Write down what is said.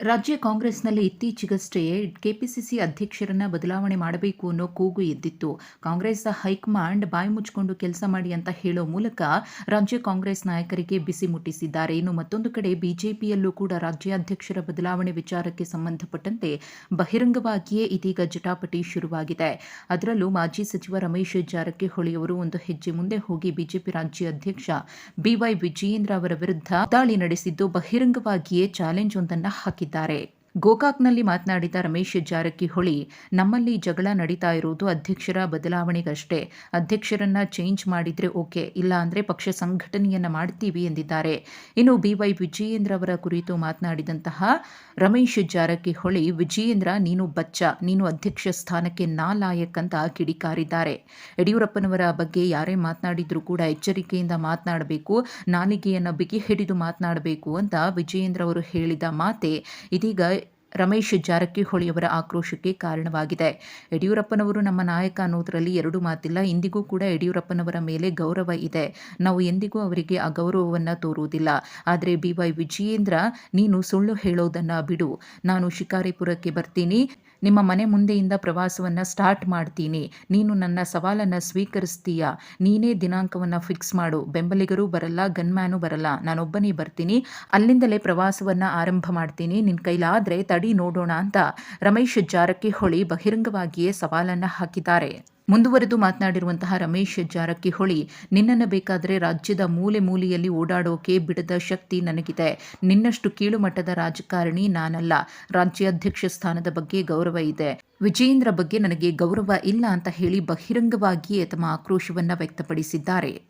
ರಾಜ್ಯ ಕಾಂಗ್ರೆಸ್ನಲ್ಲಿ ಇತ್ತೀಚೆಗಷ್ಟೇ ಕೆಪಿಸಿಸಿ ಅಧ್ಯಕ್ಷರನ್ನ ಬದಲಾವಣೆ ಮಾಡಬೇಕು ಅನ್ನೋ ಕೂಗು ಎದ್ದಿತ್ತು. ಕಾಂಗ್ರೆಸ್ ಹೈಕಮಾಂಡ್ ಬಾಯಿ ಮುಚ್ಚಿಕೊಂಡು ಕೆಲಸ ಮಾಡಿ ಅಂತ ಹೇಳೋ ಮೂಲಕ ರಾಜ್ಯ ಕಾಂಗ್ರೆಸ್ ನಾಯಕರಿಗೆ ಬಿಸಿ ಮುಟ್ಟಿಸಿದ್ದಾರೆ. ಇನ್ನು ಮತ್ತೊಂದು ಕಡೆ ಬಿಜೆಪಿಯಲ್ಲೂ ಕೂಡ ರಾಜ್ಯಾಧ್ಯಕ್ಷರ ಬದಲಾವಣೆ ವಿಚಾರಕ್ಕೆ ಸಂಬಂಧಪಟ್ಟಂತೆ ಬಹಿರಂಗವಾಗಿಯೇ ಇದೀಗ ಜಟಾಪಟಿ ಶುರುವಾಗಿದೆ. ಅದರಲ್ಲೂ ಮಾಜಿ ಸಚಿವ ರಮೇಶ್ ಜಾರಕಿಹೊಳಿ ಅವರು ಒಂದು ಹೆಜ್ಜೆ ಮುಂದೆ ಹೋಗಿ ಬಿಜೆಪಿ ರಾಜ್ಯ ಅಧ್ಯಕ್ಷ ಬಿವೈ ವಿಜಯೇಂದ್ರ ಅವರ ವಿರುದ್ಧ ದಾಳಿ ನಡೆಸಿದ್ದು ಬಹಿರಂಗವಾಗಿಯೇ ಚಾಲೆಂಜ್ ಒಂದನ್ನು ಹಾಕಿದ್ದಾರೆ ಹೇಳಿದ್ದಾರೆ ಗೋಕಾಕ್ನಲ್ಲಿ ಮಾತನಾಡಿದ ರಮೇಶ್ ಜಾರಕಿಹೊಳಿ, ನಮ್ಮಲ್ಲಿ ಜಗಳ ನಡೀತಾ ಇರುವುದು ಅಧ್ಯಕ್ಷರ ಬದಲಾವಣೆಗಷ್ಟೇ. ಅಧ್ಯಕ್ಷರನ್ನ ಚೇಂಜ್ ಮಾಡಿದ್ರೆ ಓಕೆ, ಇಲ್ಲ ಪಕ್ಷ ಸಂಘಟನೆಯನ್ನ ಮಾಡ್ತೀವಿ ಎಂದಿದ್ದಾರೆ. ಇನ್ನು ಬಿವೈ ವಿಜಯೇಂದ್ರ ಅವರ ಕುರಿತು ಮಾತನಾಡಿದಂತಹ ರಮೇಶ್ ಜಾರಕಿಹೊಳಿ, ವಿಜಯೇಂದ್ರ, ನೀನು ಬಚ್ಚ. ನೀನು ಅಧ್ಯಕ್ಷ ಸ್ಥಾನಕ್ಕೆ ನಾ ಲಾಯಕ್ ಅಂತ ಕಿಡಿಕಾರಿದ್ದಾರೆ. ಯಡಿಯೂರಪ್ಪನವರ ಬಗ್ಗೆ ಯಾರೇ ಮಾತನಾಡಿದ್ರೂ ಕೂಡ ಎಚ್ಚರಿಕೆಯಿಂದ ಮಾತನಾಡಬೇಕು, ನಾಲಿಗೆಯನ್ನು ಬಿಗಿ ಹಿಡಿದು ಮಾತನಾಡಬೇಕು ಅಂತ ವಿಜಯೇಂದ್ರ ಅವರು ಹೇಳಿದ ಮಾತೆ. ಇದೀಗ ರಮೇಶ್ ಜಾರಕಿಹೊಳಿಯವರ ಆಕ್ರೋಶಕ್ಕೆ ಕಾರಣವಾಗಿದೆ. ಯಡಿಯೂರಪ್ಪನವರು ನಮ್ಮ ನಾಯಕ ಅನ್ನೋದರಲ್ಲಿ ಎರಡು ಮಾತಿಲ್ಲ. ಇಂದಿಗೂ ಕೂಡ ಯಡಿಯೂರಪ್ಪನವರ ಮೇಲೆ ಗೌರವ ಇದೆ. ನಾವು ಎಂದಿಗೂ ಅವರಿಗೆ ಆ ಗೌರವವನ್ನು ತೋರುವುದಿಲ್ಲ. ಆದರೆ ಬಿ ವೈ ವಿಜಯೇಂದ್ರ, ನೀನು ಸುಳ್ಳು ಹೇಳೋದನ್ನು ಬಿಡು. ನಾನು ಶಿಕಾರಿಪುರಕ್ಕೆ ಬರ್ತೀನಿ. ನಿಮ್ಮ ಮನೆ ಮುಂದೆಯಿಂದ ಪ್ರವಾಸವನ್ನು ಸ್ಟಾರ್ಟ್ ಮಾಡ್ತೀನಿ. ನೀನು ನನ್ನ ಸವಾಲನ್ನು ಸ್ವೀಕರಿಸ್ತೀಯಾ? ನೀನೇ ದಿನಾಂಕವನ್ನು ಫಿಕ್ಸ್ ಮಾಡು. ಬೆಂಬಲಿಗರು ಬರಲ್ಲ, ಗನ್ಮ್ಯಾನು ಬರಲ್ಲ. ನಾನೊಬ್ಬನೇ ಬರ್ತೀನಿ. ಅಲ್ಲಿಂದಲೇ ಪ್ರವಾಸವನ್ನು ಆರಂಭ ಮಾಡ್ತೀನಿ. ನಿನ್ನ ಕೈಲಾದರೆ ತಡಿ ನೋಡೋಣ ಅಂತ ರಮೇಶ್ ಜಾರಕಿಹೊಳಿ ಬಹಿರಂಗವಾಗಿಯೇ ಸವಾಲನ್ನು ಹಾಕಿದ್ದಾರೆ. ಮುಂದುವರೆದು ಮಾತನಾಡಿರುವಂತಹ ರಮೇಶ್ ಜಾರಕಿಹೊಳಿ, ನಿನ್ನನ್ನು ಬೇಕಾದರೆ ರಾಜ್ಯದ ಮೂಲೆ ಮೂಲೆಯಲ್ಲಿ ಓಡಾಡೋಕೆ ಬಿಡದ ಶಕ್ತಿ ನನಗಿದೆ. ನಿನ್ನಷ್ಟು ಕೀಳುಮಟ್ಟದ ರಾಜಕಾರಣಿ ನಾನಲ್ಲ. ರಾಜ್ಯಾಧ್ಯಕ್ಷ ಸ್ಥಾನದ ಬಗ್ಗೆ ಗೌರವ ಇದೆ. ವಿಜಯೇಂದ್ರ ಬಗ್ಗೆ ನನಗೆ ಗೌರವ ಇಲ್ಲ ಅಂತ ಹೇಳಿ ಬಹಿರಂಗವಾಗಿಯೇ ತಮ್ಮ ಆಕ್ರೋಶವನ್ನು ವ್ಯಕ್ತಪಡಿಸಿದ್ದಾರೆ.